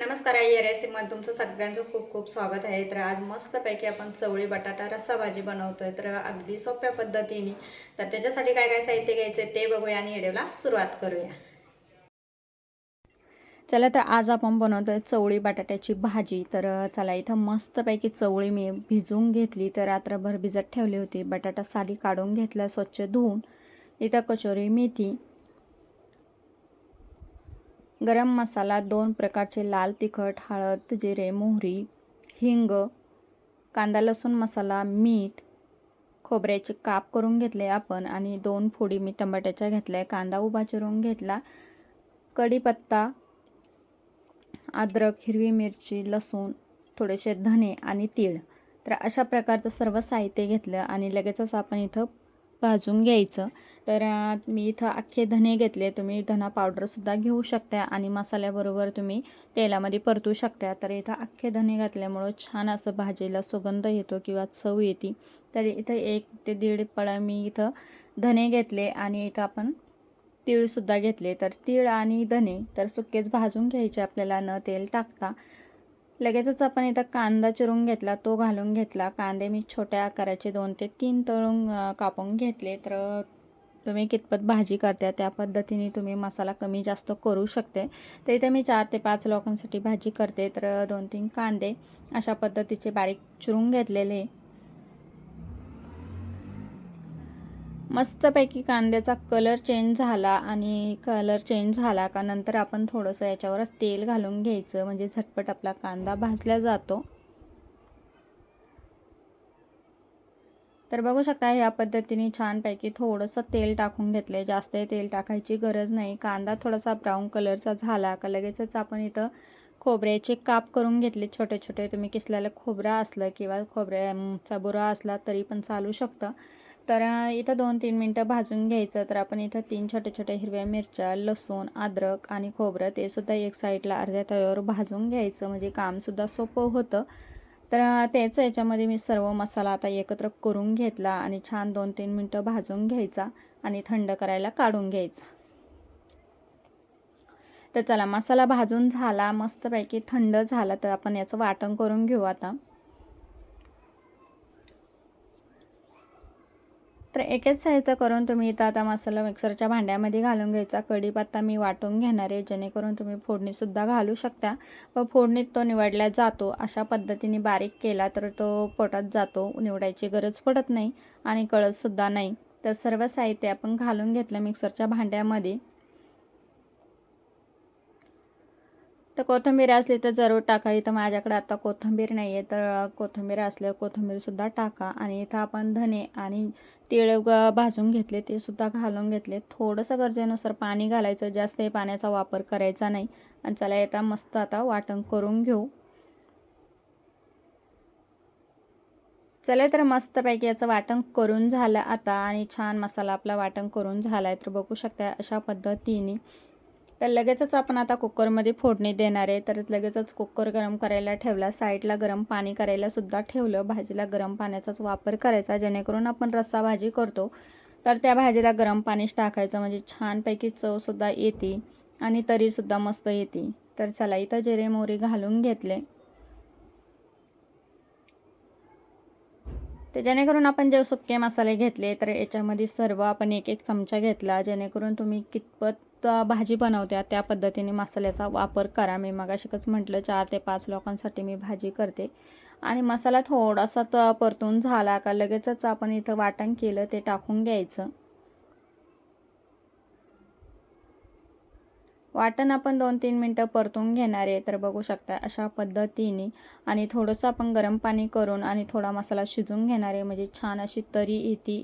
नमस्कार आई या रेसिपीमध्ये तुमचं सगळ्यांचं खूप खूप स्वागत आहे. तर आज मस्तपैकी आपण चवळी बटाटा रस्सा भाजी आहे तर अगदी सोप्या पद्धतीने. तर त्याच्यासाठी काय काय साहित्य घ्यायचे ते बघूया आणि व्हिडिओला सुरुवात करूया. चला तर आज आपण बनवतो आहे चवळी बटाट्याची भाजी. तर चला इथं मस्तपैकी चवळी मी भिजवून घेतली. तर रात्रभर भिजत ठेवली होती. बटाटा साली काढून घेतला स्वच्छ धुवून. इथं कचोरी मेथी गरम मसाला दोन प्रकारचे लाल तिखट हळद जिरे मोहरी हिंग कांदा लसूण मसाला मीठ खोबऱ्याचे काप करून घेतले आपण आणि दोन फोडी मी टमाट्याच्या घेतल्या कांदा उभा चिरून घेतला कढीपत्ता अद्रक हिरवी मिरची लसूण थोडेसे धने आणि तीळ. तर अशा प्रकारचं सर्व साहित्य घेतलं आणि लगेचच आपण इथं भाजून घ्यायचं. तर मी इथं अख्खे धने घेतले. तुम्ही धना पावडरसुद्धा घेऊ शकता आणि मसाल्याबरोबर तुम्ही तेलामध्ये परतू शकता तर इथं अख्खे धने घातल्यामुळं छान असं भाजीला सुगंध येतो किंवा चव येते. तर इथं एक ते दीड पळा मी इथं धने घेतले आणि इथं आपण तीळसुद्धा घेतले. तर तीळ आणि धने तर सुकेच भाजून घ्यायचे आपल्याला. न तेल टाकता. लगेचच आपण इथं कांदा चिरून घेतला तो घालून घेतला. कांदे मी छोट्या आकाराचे दोन ते तीन तळून कापून घेतले. तर तुम्ही कितपत भाजी करता त्या पद्धतीने तुम्ही मसाला कमी जास्त करू शकते. तर इथे मी चार ते पाच लोकांसाठी भाजी करते. तर दोन तीन कांदे अशा पद्धतीचे बारीक चिरून घेतलेले. मस्तपैकी कांद्याचा कलर चेंज झाला आणि कलर चेंज झाला का नंतर आपण थोडंसं याच्यावर तेल घालून घ्यायचं. म्हणजे झटपट आपला कांदा भाजला जातो. तर बघू शकता ह्या पद्धतीने छानपैकी थोडंसं तेल टाकून घेतलं आहे जास्त तेल टाकायची गरज नाही. कांदा थोडासा ब्राऊन कलरचा झाला का लगेचच आपण इथं खोबऱ्याचे काप करून घेतले. छोटे छोटे तुम्ही किसलेलं खोबरा असलं किंवा खोबऱ्याचा बुरा असला तरी पण चालू शकतं. तर इथं दोन तीन मिनटं भाजून घ्यायचं. तर आपण इथं तीन छोट्या छोट्या हिरव्या मिरच्या लसूण अद्रक आणि खोबरं ते सुद्धा एक साईडला अर्ध्या तव्यावर भाजून घ्यायचं. म्हणजे कामसुद्धा सोपं होतं. तर तेच याच्यामध्ये मी सर्व मसाला आता एकत्र करून घेतला आणि छान दोन तीन मिनटं भाजून घ्यायचा आणि थंड करायला काढून घ्यायचा. तर चला मसाला भाजून झाला. मस्तपैकी थंड झाला. तर आपण याचं वाटण करून घेऊ आता. तर एकच साहित्य करून तुम्ही इथं आता मसाला मिक्सरच्या भांड्यामध्ये घालून घ्यायचा. कढीपत्ता मी वाटून घेणार आहे. जेणेकरून तुम्ही फोडणीसुद्धा घालू शकता. व फोडणीत तो निवडला जातो. अशा पद्धतीने बारीक केला तर तो पोटात जातो. निवडायची गरज पडत नाही आणि कळतसुद्धा नाही. तर सर्व साहित्य आपण घालून घेतलं मिक्सरच्या भांड्यामध्ये. तर कोथिंबीर असली तर जरूर टाका. इथं माझ्याकडे आता कोथिंबीर नाही आहे तर कोथिंबीर असल्यावर कोथिंबीरसुद्धा टाका. आणि इथं आपण धने आणि तिळ भाजून घेतले. ते सुद्धा घालून घेतले. थोडंसं गरजेनुसार पाणी घालायचं. जास्त पाण्याचा वापर करायचा नाही. आणि चला येता मस्त आता वाटण करून घेऊ. चला तर मस्तपैकी याचं वाटण करून झालं आता. आणि छान मसाला आपला वाटण करून झाला आहे तर बघू शकता अशा पद्धतीने. तर लगेचच आपण आता कुकरमध्ये फोडणी देणार आहे. तर लगेचच कुकर गरम करायला ठेवला. साईडला गरम पाणी करायला सुद्धा ठेवलं. भाजीला गरम पाण्याचाच वापर करायचा जेणेकरून आपण रस्सा भाजी करतो. तर त्या भाजीला गरम पाणीच टाकायचं म्हणजे छानपैकी चवसुद्धा येते आणि तरीसुद्धा मस्त येते. तर चला इथं जिरे मोहरी घालून घेतले. तर जेणेकरून आपण जे सुके मसाले घेतले तर याच्यामध्ये सर्व आपण एक एक चमचा घेतला. जेणेकरून तुम्ही कितपत भाजी बनवत्या त्या पद्धतीने मसाल्याचा वापर करा. मी मगाशीकच म्हटलं चार ते पाच लोकांसाठी मी भाजी करते. आणि मसाला थोडासा त परतून झाला का लगेचच आपण इथं वाटण केलं ते टाकून घ्यायचं. वाटण आपण दोन तीन मिनटं परतून घेणार आहे. तर बघू शकता अशा पद्धतीने. आणि थोडंसं आपण गरम पाणी करून आणि थोडा मसाला शिजून घेणार आहे. म्हणजे छान अशी तरी येते.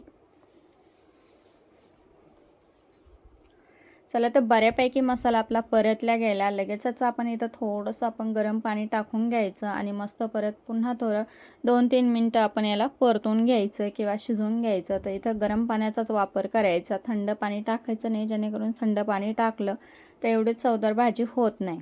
चला तर बऱ्यापैकी मसाला आपला परतल्या गेला. लगेचच आपण इथं थोडंसं आपण गरम पाणी टाकून घ्यायचं आणि मस्त परत पुन्हा थोडं दोन तीन मिनटं आपण याला परतून घ्यायचं किंवा शिजवून घ्यायचं. तर इथं गरम पाण्याचाच वापर करायचा. थंड पाणी टाकायचं नाही जेणेकरून थंड पाणी टाकलं तर एवढीच चवदार भाजी होत नाही.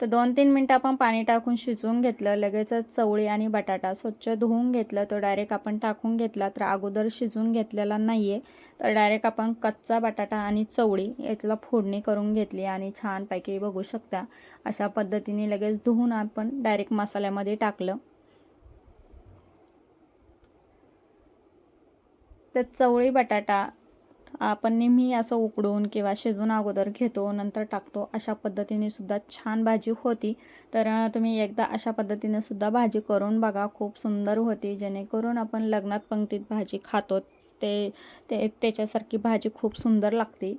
तर दोन तीन मिनटं आपण पाणी टाकून शिजवून घेतलं लगेचच चवळी आणि बटाटा स्वच्छ धुवून घेतलं. तो डायरेक्ट आपण टाकून घेतला तर अगोदर शिजवून घेतलेला नाही आहे तर डायरेक्ट आपण कच्चा बटाटा आणि चवळी याच्याला फोडणी करून घेतली आणि छानपैकी बघू शकता. अशा पद्धतीने लगेच धुवून आपण डायरेक्ट मसाल्यामध्ये टाकलं. तर चवळी बटाटा आपण नेहमी असं उकडून किंवा शिजून अगोदर घेतो नंतर टाकतो. अशा पद्धतीने सुद्धा छान भाजी होती. तर तुम्ही एकदा अशा पद्धतीने सुद्धा भाजी करून बघा. खूप सुंदर होती. जेणेकरून आपण लग्नात पंक्तीत भाजी खातो. ते ते त्याच्यासारखी भाजी खूप सुंदर लागते.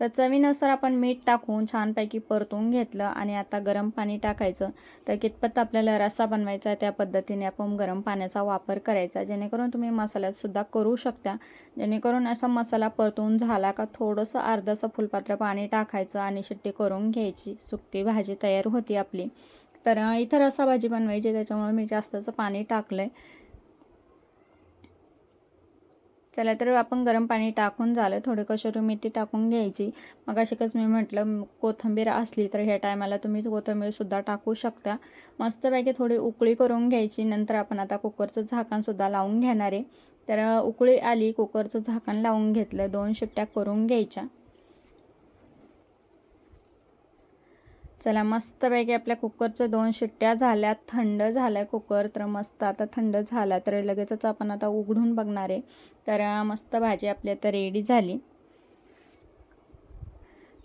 तर चवीनुसार आपण मीठ टाकून छानपैकी परतून घेतलं आणि आता गरम पाणी टाकायचं. तर कितपत आपल्याला रस्सा बनवायचा आहे त्या पद्धतीने आपण गरम पाण्याचा वापर करायचा जेणेकरून तुम्ही मसाल्यातसुद्धा करू शकता. जेणेकरून असा मसाला परतून झाला का थोडंसं अर्धाचं फुलपात्र पाणी टाकायचं आणि शिट्टी करून घ्यायची. सुकी भाजी तयार होती आपली. तर इथं रस्सा भाजी बनवायची त्याच्यामुळे मी जास्तचं पाणी टाकलं आहे चला तर आपण गरम पाणी टाकून झालं थोडं कसुरी मेथी टाकून घ्यायची. मग अशीकच मी म्हटलं कोथंबीर कोथिंबीर असली तर ह्या टायमाला तुम्ही कोथिंबीरसुद्धा टाकू शकता. मस्तपैकी थोडी उकळी करून घ्यायची नंतर आपण आता कुकरचं झाकणसुद्धा लावून घेणार आहे. तर उकळी आली कुकरचं झाकण लावून घेतलं दोन शिट्ट्या करून घ्यायच्या. चला मस्तपैकी आपल्या कुकरचं दोन शिट्ट्या झाल्या. थंड झालं आहे कुकर तर मस्त. आता थंड झाला तर लगेचच आपण आता उघडून बघणार आहे. तर मस्त भाजी आपली आता रेडी झाली.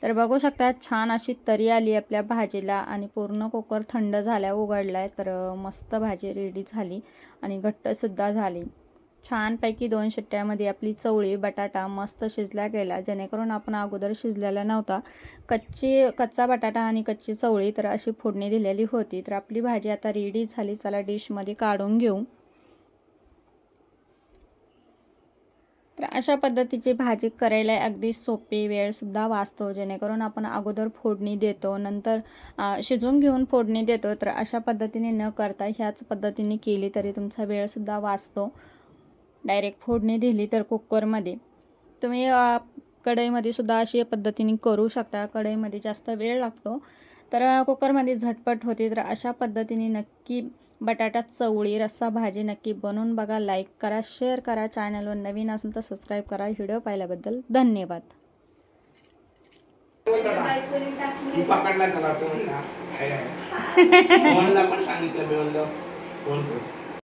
तर बघू शकता छान अशी तरी आली आपल्या भाजीला आणि पूर्ण कुकर थंड झाल्या उघडला आहे तर मस्त भाजी रेडी झाली आणि घट्टसुद्धा झाली. छानपैकी दोन शिट्ट्यामध्ये आपली चवळी बटाटा मस्त शिजला गेला जेणेकरून आपण अगोदर शिजलेला नव्हता. कच्ची कच्चा बटाटा आणि कच्ची चवळी तर अशी फोडणी दिलेली होती. तर आपली भाजी आता रेडी झाली. चला डिशमध्ये काढून घेऊ. तर अशा पद्धतीची भाजी करायला अगदी सोपी वेळसुद्धा वाचतो. जेणेकरून आपण अगोदर फोडणी देतो नंतर शिजवून घेऊन फोडणी देतो. तर अशा पद्धतीने न करता ह्याच पद्धतीने केली तरी तुमचा वेळसुद्धा वाचतो. डायरेक्ट फोडणी दिली तर कुकरमध्ये. तुम्ही कढईमध्ये सुद्धा अशी पद्धतीने करू शकता. कढईमध्ये जास्त वेळ लागतो. तर कुकरमध्ये झटपट होती तर अशा पद्धतीने नक्की बटाटा चवळी रस्सा भाजी नक्की बनवून बघा लाईक करा शेअर करा चॅनलवर नवीन असेल तर सबस्क्राईब करा. व्हिडिओ पाहिल्याबद्दल धन्यवाद. पकडला